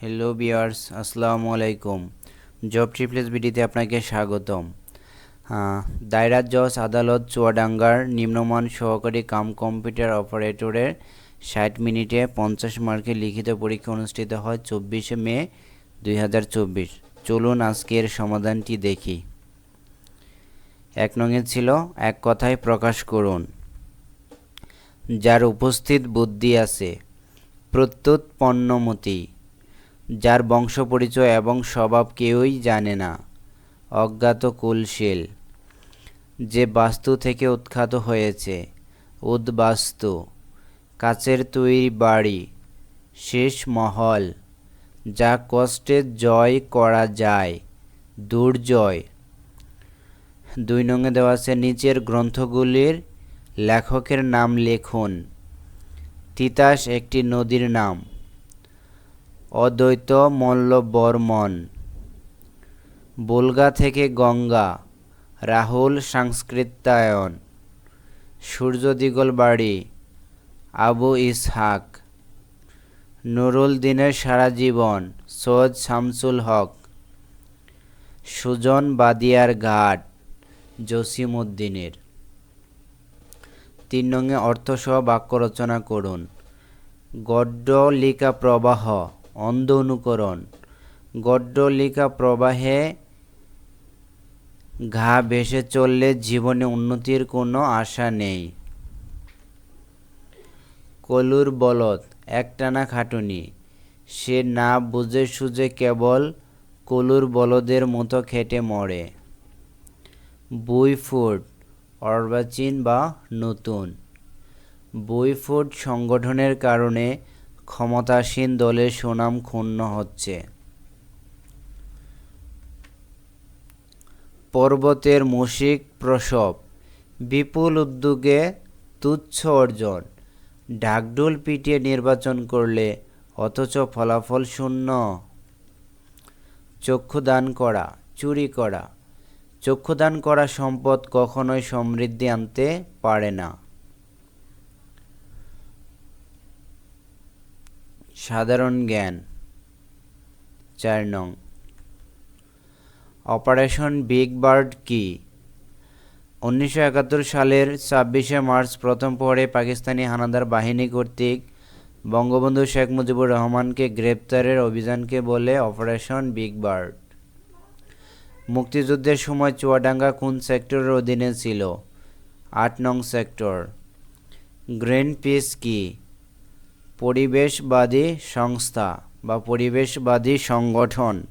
Hello বিয়ার্স আসসালামু আলাইকুম। Job ট্রিপলেস বিডিতে আপনাকে স্বাগতম। আহ, দায়রাত জজ আদালত চুয়াডাঙ্গার নিম্নমান সহকারী কাম কম্পিউটার অপারেটরের ষাট মিনিটে পঞ্চাশ মার্কের লিখিত পরীক্ষা অনুষ্ঠিত হয় চব্বিশে মে দুই হাজার চব্বিশ। চলুন আজকের সমাধানটি দেখি। এক নঙে ছিল এক কথায় প্রকাশ করুন। যার উপস্থিত বুদ্ধি আছে প্রত্যুৎ পণ্যমতি যার বংশ পরিচয় এবং স্বভাব কেউই জানে না। অজ্ঞাত কুলশীল, যে বাস্তু থেকে উৎখাত হয়েছে, উদ্বাস্তু, কাচের তৈরি বাড়ি, শেষ মহল, যা কষ্টে জয় করা যায়, দুর্জয়। দুই নঙে দেওয়া আছে, নিচের গ্রন্থগুলির লেখকের নাম লিখুন। তিতাস একটি নদীর নাম। অদ্বৈত মল্ল বর্মন বুলগা থেকে গঙ্গা, রাহুল সংস্কৃতায়ন। সূর্য দিগল বাড়ি আবু ইসহাক। নুরুল দিনের সারা জীবন, সৈয়দ শামসুল হক। সুজন বাদিয়ার ঘাট, জসিমউদ্দিনের। তিন নঙে অর্থসহ বাক্য রচনা করুন। গড্ডলিকা প্রবাহ অন্ধ অনুকরণ গড্ডলিকা প্রবাহে ঘা ভেসে চললে জীবনে উন্নতির কোনো আশা নেই। কলুর বলদ, একটানা খাটুনি। সে না বুঝে সুঝে কেবল কলুর বলদের মতো খেটে মরে। বুইফুড অর্বাচীন বা নতুন। বুইফুড সংগঠনের কারণে ক্ষমতাসীন দলের সুনাম ক্ষুণ্ণ হচ্ছে। পর্বতের মুশিক প্রসব, বিপুল উদ্যোগে তুচ্ছ অর্জন ঢাকঢোল পিটিয়ে নির্বাচন করলে অথচ ফলাফল শূন্য। চক্ষুদান করা, চুরি করা, চক্ষুদান করা সম্পদ কখনোই সমৃদ্ধি আনতে পারে না। সাধারণ জ্ঞান। চার নং। অপারেশন বিগ বার্ড কি? উনিশশো একাত্তর সালের ছাব্বিশে মার্চ প্রথম পরে পাকিস্তানি হানাদার বাহিনী কর্তৃক বঙ্গবন্ধু শেখ মুজিবুর রহমানকে গ্রেপ্তারের অভিযানকে বলে অপারেশন বিগ বার্ড। মুক্তিযুদ্ধের সময় চুয়াডাঙ্গা কোন সেক্টরের অধীনে ছিল? আট নং সেক্টর। গ্রিন পিস কি? পরিবেশবাদী সংস্থা বা পরিবেশবাদী সংগঠন।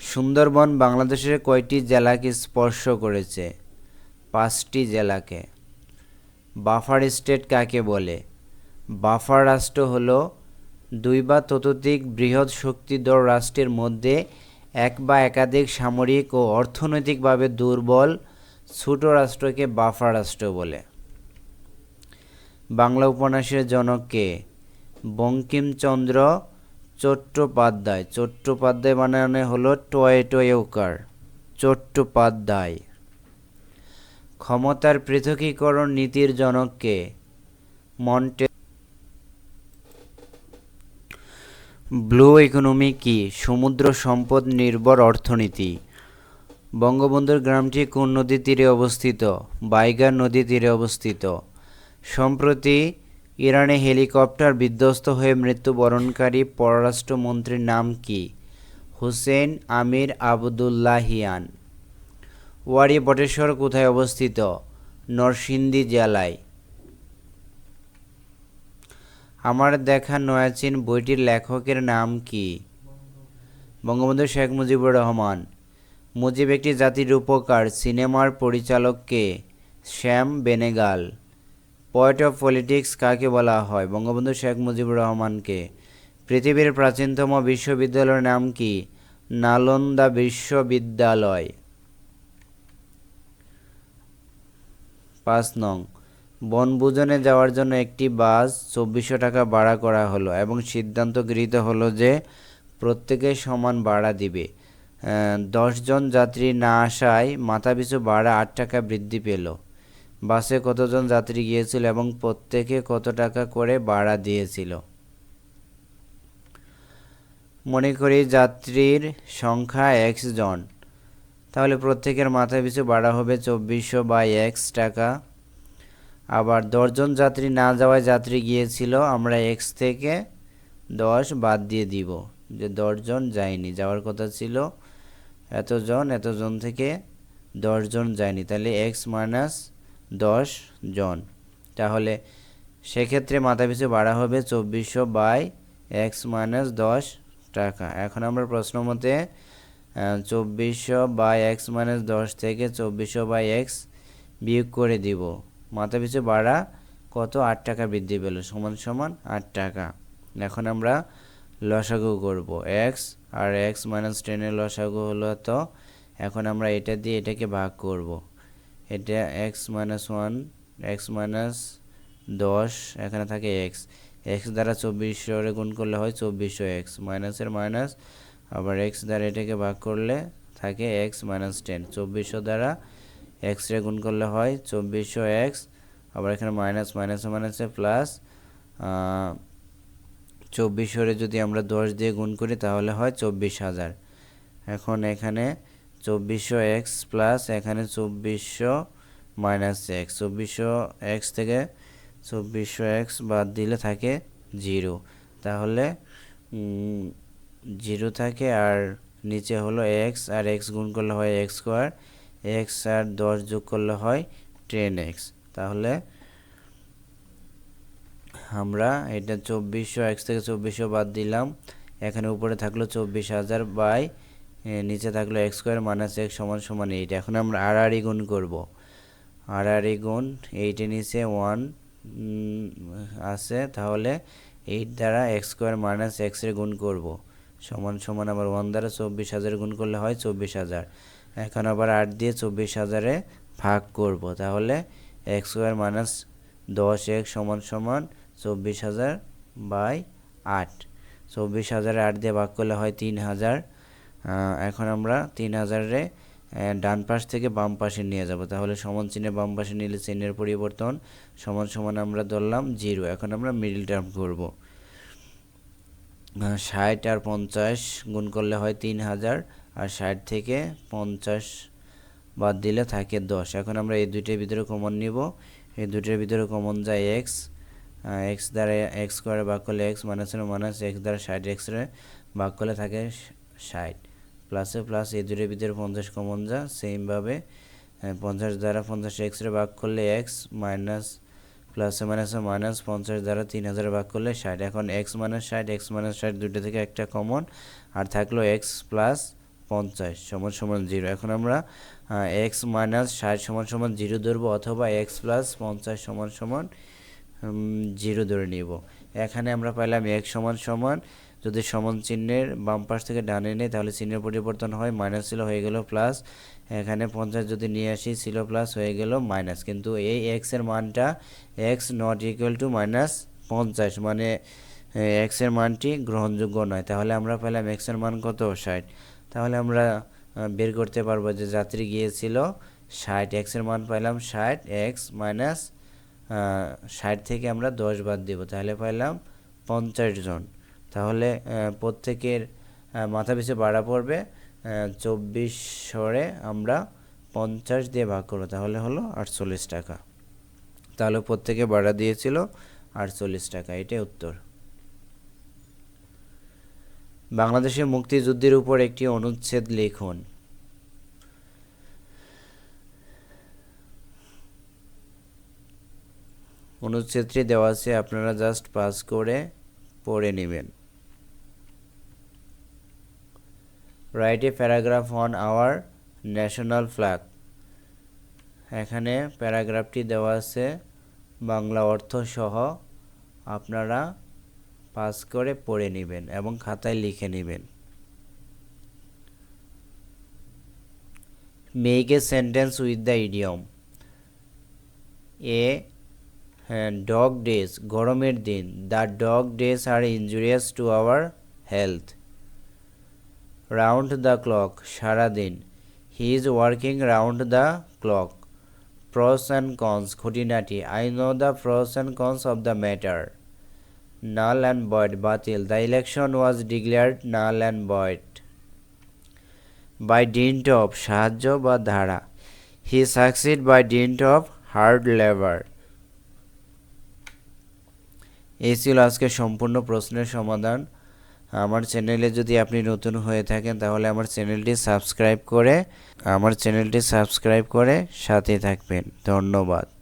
সুন্দরবন বাংলাদেশের কয়টি জেলাকে স্পর্শ করেছে? পাঁচটি জেলাকে। বাফার স্টেট কাকে বলে? বাফার রাষ্ট্র হল দুই বা ততোধিক বৃহৎ শক্তিধর রাষ্ট্রের মধ্যে এক বা একাধিক সামরিক ও অর্থনৈতিকভাবে দুর্বল ছোট রাষ্ট্রকে বাফার রাষ্ট্র বলে। বাংলা উপন্যাসের জনককে বঙ্কিমচন্দ্র চট্টোপাধ্যায়। চট্টোপাধ্যায় বানানো হলো টয়ে টয়েকার চট্টোপাধ্যায়। ক্ষমতার পৃথকীকরণ নীতির জনককে মন্টে ব্লু ইকোনমি কি? সমুদ্র সম্পদ নির্ভর অর্থনীতি। বঙ্গবন্ধুর গ্রামটি কোন নদীর তীরে অবস্থিত? বাইগার নদীর তীরে অবস্থিত। সম্প্রতি ইরানে হেলিকপ্টার বিধ্বস্ত হয়ে মৃত্যুবরণকারী পররাষ্ট্রমন্ত্রীর নাম কি? Hossein Amir Abdollahian. Wari Bateshwar কোথায় অবস্থিত? নরসিংদী জেলায়। আমার দেখা নয়াচিন বইটির লেখকের নাম কি? বঙ্গবন্ধু শেখ মুজিবুর রহমান। মুজিব একটি জাতির উপকার সিনেমার পরিচালককে Shyam Benegal. Poet of politics কাকে বলা হয়? বঙ্গবন্ধু শেখ মুজিবুর রহমানকে। পৃথিবীর প্রাচীনতম বিশ্ববিদ্যালয়ের নাম কি? নালন্দা বিশ্ববিদ্যালয়। পাঁচ নং। বনভোজনে যাওয়ার জন্য একটি বাস চব্বিশশো টাকা ভাড়া করা হলো এবং সিদ্ধান্ত গৃহীত হলো যে প্রত্যেকে সমান ভাড়া দিবে। দশজন যাত্রী না আসায় মাথাপিছু ভাড়া আট টাকা বৃদ্ধি পেল। বাসে কতজন যাত্রী গিয়েছিল এবং প্রত্যেকে কত টাকা করে ভাড়া দিয়েছিল? মনে করি যাত্রীর সংখ্যা এক্স জন। তাহলে প্রত্যেকের মাথায় পিছু ভাড়া হবে চব্বিশশো বাই এক্স টাকা। আবার দশজন যাত্রী না যাওয়ায় যাত্রী গিয়েছিল, আমরা এক্স থেকে দশ বাদ দিয়ে দিব। যে দশজন যায়নি, যাওয়ার কথা ছিল এতজন এতজন থেকে দশজন যায়নি। তাহলে এক্স মাইনাস দশ জন। তাহলে সেক্ষেত্রে মাথা পিছু ভাড়া হবে চব্বিশশো বাই এক্স মাইনাস দশ টাকা। এখন আমরা প্রশ্ন মতে চব্বিশশো বাই এক্স মাইনাস দশ থেকে চব্বিশশো বাই এক্স বিয়োগ করে দিব। মাথা পিছু ভাড়া কত? আট টাকা বৃদ্ধি পেল। সমান সমান আট টাকা। এখন আমরা লসাগু করব। এক্স আর এক্স মাইনাস টেনের লসাগু হলো তো, এখন আমরা এটা দিয়ে এটাকে ভাগ করব। এটা x minus one x minus দশ, এখানে থাকে এক্স এক্স দ্বারা চব্বিশশো গুণ করলে হয় চব্বিশশো এক্স মাইনাসের মাইনাস আবার এক্স দ্বারা এটাকে ভাগ করলে থাকে এক্স মাইনাস টেন চব্বিশশো দ্বারা এক্স রে গুণ করলে হয় চব্বিশশো এক্স আবার এখানে মাইনাস মাইনাসে মাইনাসে প্লাস চব্বিশশোরে যদি আমরা দশ দিয়ে গুণ করি তাহলে হয় চব্বিশ হাজার। এখন এখানে চব্বিশশো এক্স প্লাস এখানে চব্বিশশো মাইনাস এক্স। চব্বিশশো এক্স থেকে চব্বিশশো এক্স বাদ দিলে থাকে জিরো। তাহলে জিরো থাকে আর নিচে হলো এক্স আর এক্স গুণ করলে হয় এক্স স্কোয়ার। এক্স আর দশ যোগ করলে হয় টেন এক্স। তাহলে, আমরা এটা চব্বিশশো এক্স থেকে চব্বিশশো বাদ দিলাম। এখানে উপরে থাকল চব্বিশ হাজার বাই নিচে থাকল এক্স স্কোয়ার মাইনাস এক্স সমান সমান এইট এখন আমরা আর গুণ করব। আর গুণ এইটের নিচে ওয়ান আছে, তাহলে এইট দ্বারা এক্স স্কোয়ার মাইনাস এক্সের গুণ করব। সমান সমান আবার ওয়ান দ্বারা চব্বিশ হাজার গুণ করলে হয় চব্বিশ হাজার। এখন আবার আট দিয়ে চব্বিশ হাজারে ভাগ করব, তাহলে এক্স স্কোয়ার মাইনাস দশ এক সমান সমান চব্বিশ হাজার বাই আট। চব্বিশ হাজারে আট দিয়ে ভাগ করলে হয় তিন হাজার। এখন আমরা তিন হাজারে ডান পাশ থেকে বাম পাশে নিয়ে যাব। তাহলে সমান চিহ্নে বাম পাশে নিলে চিহ্নের পরিবর্তন, সমান সমান আমরা ধরলাম জিরো। এখন আমরা মিডিল টার্ম করব। ষাট আর পঞ্চাশ গুণ করলে হয় তিন হাজার, আর ষাট থেকে পঞ্চাশ বাদ দিলে থাকে দশ। এখন আমরা এই দুইটার ভিতরে কমন নিব। এই দুইটার ভিতরে কমন যায় এক্স এক্স দ্বারা এক্স করে ভাগ করলে এক্স মাইনাসের মাইনাস এক্স দ্বারা ষাট এক্সরে ভাগ করলে থাকে ষাট। প্লাসে প্লাস এই দুটোর ভিতরে পঞ্চাশ কমন যা সেমভাবে পঞ্চাশ দ্বারা পঞ্চাশ এক্সরে ভাগ করলে এক্স মাইনাস প্লাসে মাইনাসে মাইনাস পঞ্চাশ দ্বারা তিন হাজার ভাগ করলে ষাট। এখন এক্স মাইনাস ষাট এক্স মাইনাস ষাট দুটো থেকে একটা কমন আর থাকল এক্স প্লাস পঞ্চাশ সমান সমান জিরো এখন আমরা এক্স মাইনাস ষাট সমান সমান জিরো ধরবো অথবা এক্স প্লাস পঞ্চাশ সমান সমান জিরো ধরে নিব। এখানে আমরা পাইলাম এক সমান সমান যদি সমান চিহ্নের বাম পাশ থেকে ডানে নেই, তাহলে চিহ্নের পরিবর্তন হয় মাইনাস ছিল হয়ে গেল প্লাস এখানে পঞ্চাশ যদি নিয়ে আসি, ছিল প্লাস হয়ে গেল মাইনাস কিন্তু এই এক্সের মানটা x not equal to minus পঞ্চাশ মানে এক্সের মানটি গ্রহণযোগ্য নয়। তাহলে আমরা পেলাম এক্সের মান কত? ষাট। তাহলে আমরা বের করতে পারব যে যাত্রী গিয়েছিল ষাট। এক্সের মান পাইলাম ষাট এক্স মাইনাস ষাট থেকে আমরা দশ বাদ দিব। তাহলে পাইলাম পঞ্চাশ জন। তাহলে প্রত্যেকের মাথা পিছু ভাড়া পড়বে চব্বিশ সরে আমরা পঞ্চাশ দিয়ে ভাগ করব, তাহলে হলো আটচল্লিশ টাকা। তাহলে প্রত্যেকে ভাড়া দিয়েছিল আটচল্লিশ টাকা, এটাই উত্তর। বাংলাদেশের মুক্তিযুদ্ধের উপর একটি অনুচ্ছেদ লিখুন। অনুচ্ছেদটি দেওয়া আছে, আপনারা জাস্ট পাস করে পড়ে নেবেন। Write a paragraph on our national flag এখানে প্যারাগ্রাফটি দেওয়া আছে, বাংলা অর্থ সহ আপনারা পাস করে পড়ে নেবেন এবং খাতায় লিখে নেবেন। Make a sentence with the idiom a dog days গরমের দিন the dog days are injurious to our health round the clock সারাদিন। He is working round the clock pros and cons খুঁটিনাটি। I know the pros and cons of the matter null and void বাতিল। The election was declared null and void by dint of সাহায্য বা ধারা। He succeed by dint of hard labour এই ছিল আজকে সম্পূর্ণ প্রশ্নের সমাধান। আমার চ্যানেলে যদি আপনি নতুন হয়ে থাকেন, তাহলে আমার চ্যানেলটি সাবস্ক্রাইব করে, আমার চ্যানেলটি সাবস্ক্রাইব করে সাথে থাকবেন। ধন্যবাদ।